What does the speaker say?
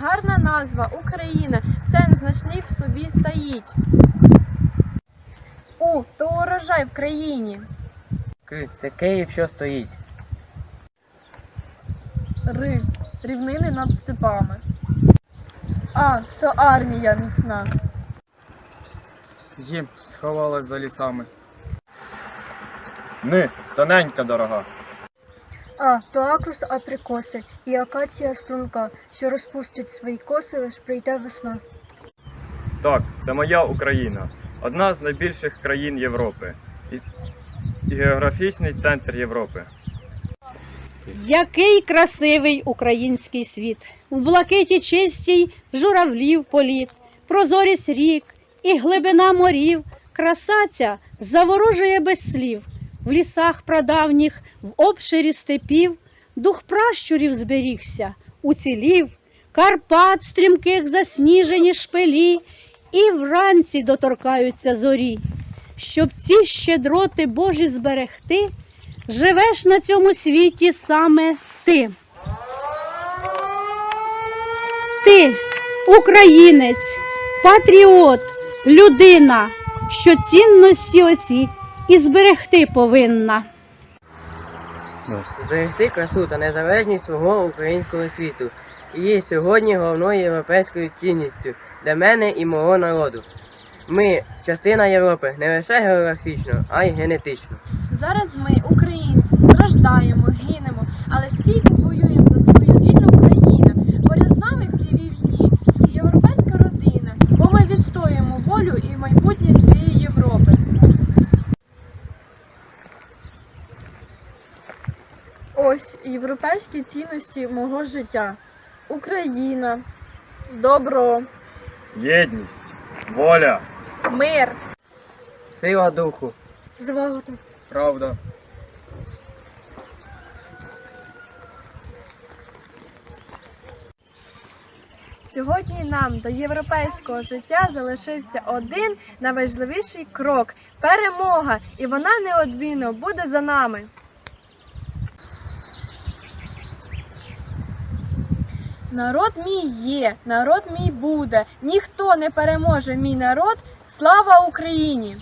Гарна назва Україна, сенс значний в собі таїть. У то урожай в країні. К це Київ, що стоїть. Ри рівнини над степами. А то армія міцна. Їм сховалась за лісами. Ни, тоненька дорога. А, то акрус априкоси і акація струнка, що розпустить свої коси, лиш прийде весна. Так, це моя Україна, одна з найбільших країн Європи. І, і географічний центр Європи. Який красивий український світ! В блакиті чистій журавлів політ, прозорість рік і глибина морів, краса ця заворожує без слів. В лісах прадавніх, в обширі степів, дух пращурів зберігся, уцілів, Карпат стрімких засніжені шпилі, і вранці доторкаються зорі. Щоб ці щедроти Божі зберегти, живеш на цьому світі саме ти. Ти, українець, патріот, людина, що цінності оці і зберегти повинна. Зберегти красу та незалежність свого українського світу і є сьогодні головною європейською цінністю для мене і мого народу. Ми частина Європи не лише географічно, а й генетично. Зараз ми, українці, страждаємо, гинемо, Ось європейські цінності мого життя. Україна, добро, Єдність, воля, мир. Сила духу. Злагода. правда. Сьогодні нам до європейського життя залишився один найважливіший крок перемога, і вона неодмінно буде за нами. Народ мій є, народ мій буде. Ніхто не переможе мій народ. Слава Україні!